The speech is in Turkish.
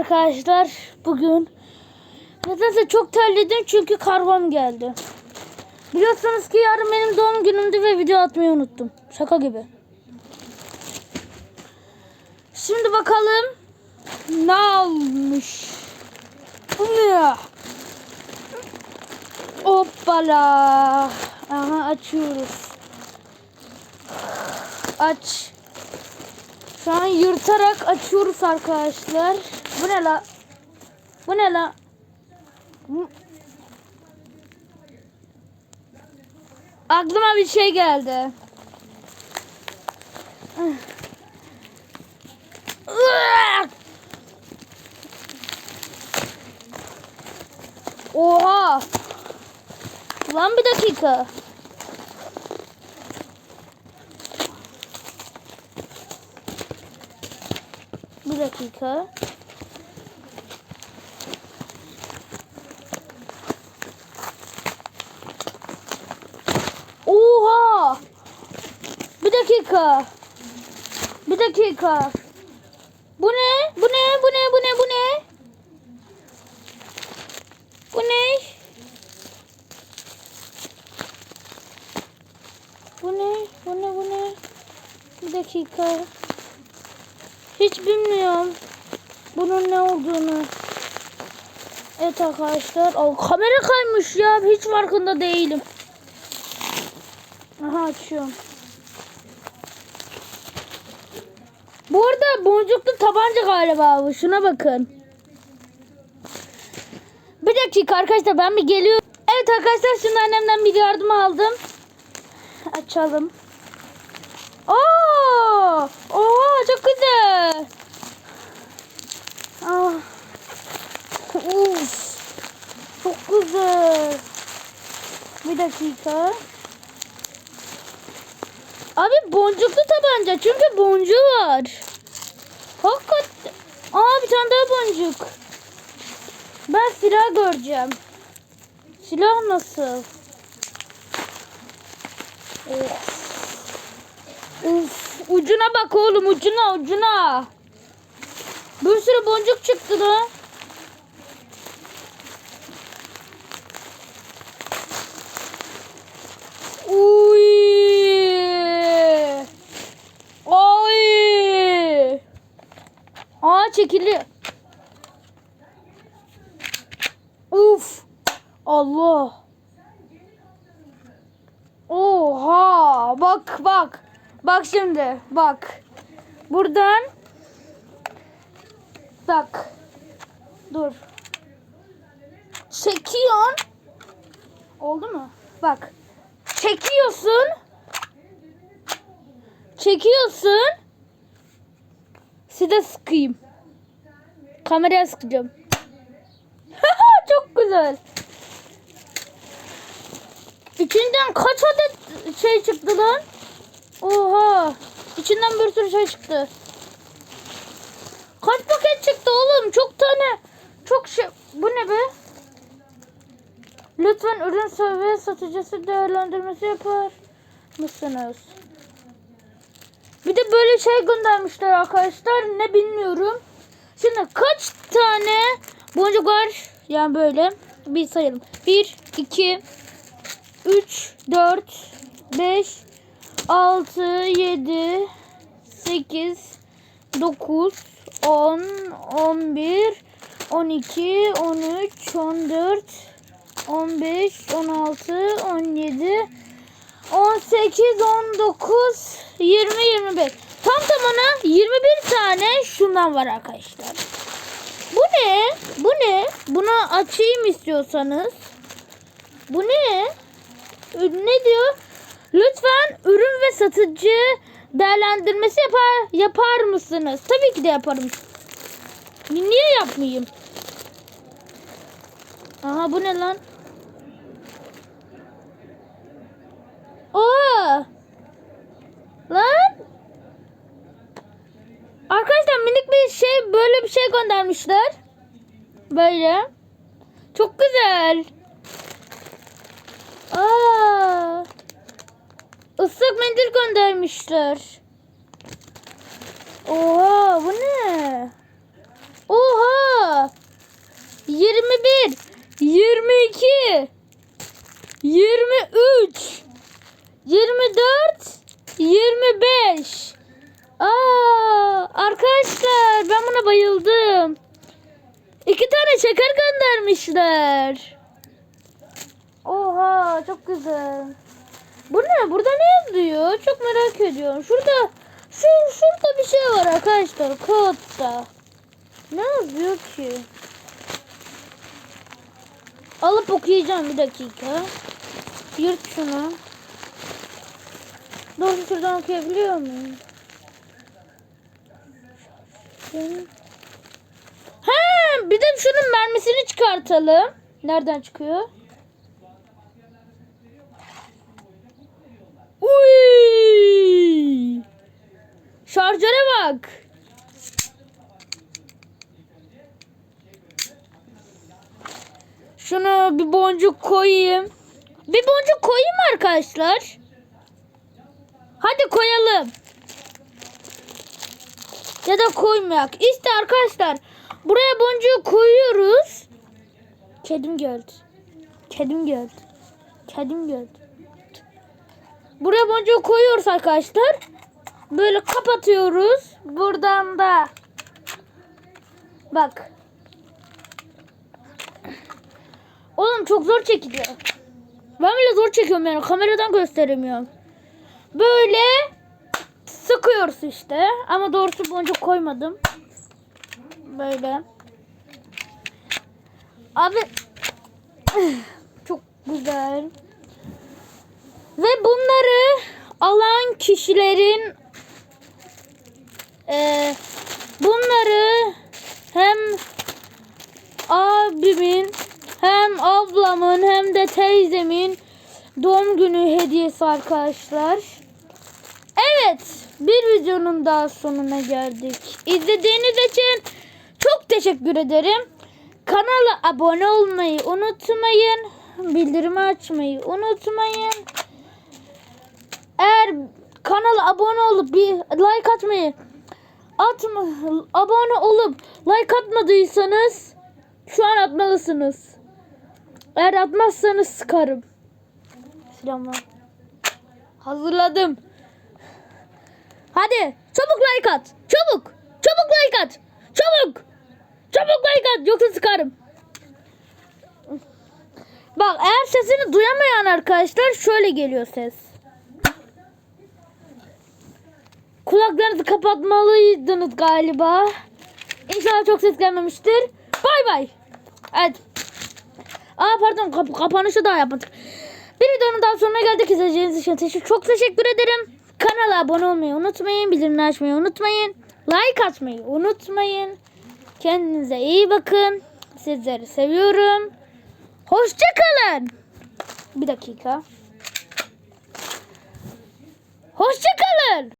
arkadaşlar bugün nedense çok terledim çünkü kargom geldi. Biliyorsunuz ki yarın benim doğum günümdü ve video atmayı unuttum. Şaka gibi. Şimdi bakalım ne almış. Bu ne? Hoppala. Aha açıyoruz. Aç. Şu an yırtarak açıyoruz arkadaşlar. Bu ne la? Bu ne la? Bu- Aklıma bir şey geldi. Oha! Lan bir dakika. Bir dakika. Oha! Bir dakika. Bir dakika. Bu ne? Bu ne? Bu ne? Bu ne? Bu ne? Bu ne? Bu ne? Bu ne? Bu ne? Bir dakika. Hiç bilmiyorum bunun ne olduğunu. Evet arkadaşlar. Aa, kamera kaymış ya. Hiç farkında değilim. Aha açıyorum. Bu arada boncuklu tabanca galiba bu. Şuna bakın. Bir dakika arkadaşlar ben bir geliyorum. Evet arkadaşlar şimdi annemden bir yardım aldım. Açalım. Oo! Oha çok güzel. Ah. Uf. Çok güzel. Bir dakika. Abi boncuklu tabanca çünkü boncuğu var. Hakikaten. Aa bir tane daha boncuk. Ben silah göreceğim. Silah nasıl? Uf, ucuna bak oğlum ucuna ucuna. Bir sürü boncuk çıktı da. Uy. Ay. Aa çekili. Uf. Allah. Oha. Bak bak. Bak şimdi. Bak. Buradan. Bak. Dur. Çekiyorsun. Oldu mu? Bak. Çekiyorsun. Çekiyorsun. Size sıkayım. Kameraya sıkacağım. Çok güzel. İçinden kaç adet şey çıktı lan? Oha. İçinden bir sürü şey çıktı. Kaç paket çıktı oğlum? Çok tane. Çok şey. Bu ne be? Lütfen ürün seviye satıcısı değerlendirmesi yapar mısınız? Bir de böyle şey göndermişler arkadaşlar. Ne bilmiyorum. Şimdi kaç tane boncuk var? Yani böyle. Bir sayalım. 1, 2, 3, 4, 5, 6, 7, 8, 9, 10, 11, 12, 13, 14, 15, 16, 17, 18, 19, 20, 25. Tam tamına 21 tane şundan var arkadaşlar. Bu ne? Bu ne? Bunu açayım istiyorsanız. Bu ne? Ne diyor? Lütfen ürün ve satıcı değerlendirmesi yapar yapar mısınız? Tabii ki de yaparım. Niye yapmayayım? Aha bu ne lan? Aa! Lan! Arkadaşlar minik bir şey böyle bir şey göndermişler. Böyle. Çok güzel. Aa! Islak mendil göndermişler. Oha bu ne? Oha! 21 22 23 24 25 Aa, arkadaşlar ben buna bayıldım. İki tane şeker göndermişler. Oha çok güzel. Bu ne? Burada ne yazıyor? Çok merak ediyorum. Şurada şu şurada bir şey var arkadaşlar. Kodda. Ne yazıyor ki? Alıp okuyacağım bir dakika. Yırt şunu. Doğru şuradan okuyabiliyor muyum? Ha, bir de şunun mermisini çıkartalım. Nereden çıkıyor? Uy! Şarjöre bak. Şunu bir boncuk koyayım. Bir boncuk koyayım arkadaşlar? Hadi koyalım. Ya da koymayak. İşte arkadaşlar buraya boncuğu koyuyoruz. Kedim geldi. Kedim geldi. Kedim geldi. Buraya boncuğu koyuyoruz arkadaşlar. Böyle kapatıyoruz. Buradan da bak. Oğlum çok zor çekiliyor. Ben bile zor çekiyorum yani kameradan gösteremiyorum. Böyle sıkıyoruz işte. Ama doğrusu boncuk koymadım. Böyle. Abi çok güzel. Ve bunları alan kişilerin e, bunları hem abimin hem ablamın hem de teyzemin doğum günü hediyesi arkadaşlar. Evet bir videonun daha sonuna geldik. İzlediğiniz için çok teşekkür ederim. Kanala abone olmayı unutmayın. Bildirimi açmayı unutmayın. Eğer kanala abone olup bir like atmayı atma, abone olup like atmadıysanız şu an atmalısınız. Eğer atmazsanız sıkarım. Silahlar. Hazırladım. Hadi çabuk like at. Çabuk. Çabuk like at. Çabuk. Çabuk like at yoksa sıkarım. Bak eğer sesini duyamayan arkadaşlar şöyle geliyor ses. Kulaklarınızı kapatmalıydınız galiba. İnşallah çok ses gelmemiştir. Bay bay. Evet. Aa pardon kap kapanışı daha yapmadık. Bir videonun daha sonuna geldik. İzlediğiniz için teşekkür, çok teşekkür ederim. Kanala abone olmayı unutmayın. Bildirimleri açmayı unutmayın. Like atmayı unutmayın. Kendinize iyi bakın. Sizleri seviyorum. Hoşçakalın. Bir dakika. Hoşçakalın.